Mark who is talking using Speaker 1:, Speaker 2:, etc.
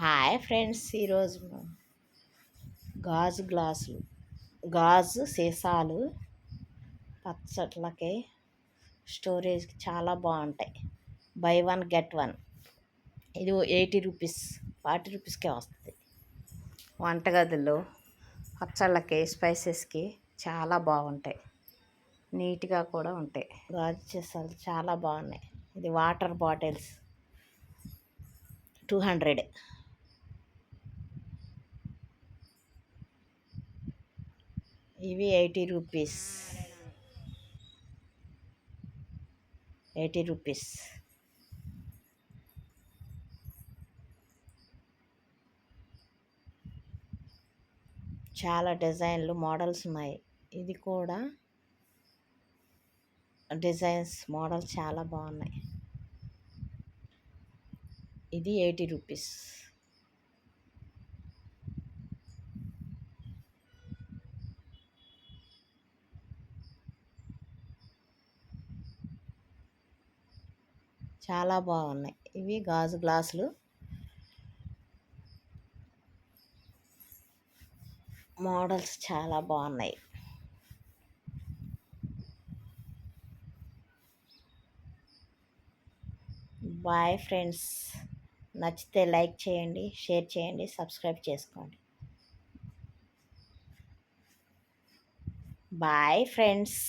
Speaker 1: Hi friends ఈరోజు గాజు గ్లాసులు గాజు సీసాలు పచ్చట్లకి స్టోరేజ్కి చాలా బాగుంటాయి. Buy one get one. ఇది ఎయిటీ రూపీస్ ఫార్టీ రూపీస్కే వస్తుంది. వంటగదుల్లో పచ్చళ్ళకి స్పైసెస్కి చాలా బాగుంటాయి. నీట్గా కూడా ఉంటాయి. గాజు సీసాలు చాలా బాగున్నాయి. ఇది వాటర్ బాటిల్స్ టూ హండ్రెడ్. ఇవి ఎయిటీ రూపీస్. Eighty rupees. చాలా డిజైన్లు మోడల్స్ ఉన్నాయి. ఇది కూడా డిజైన్స్ మోడల్స్ చాలా బాగున్నాయి. ఇది ఎయిటీ రూపీస్. చాలా బాగున్నాయి. ఇవి గాజు గ్లాసులు. మోడల్స్ చాలా బాగున్నాయి. Bye friends. నచ్చితే లైక్ చేయండి షేర్ చేయండి సబ్స్క్రైబ్ చేసుకోండి. Bye friends.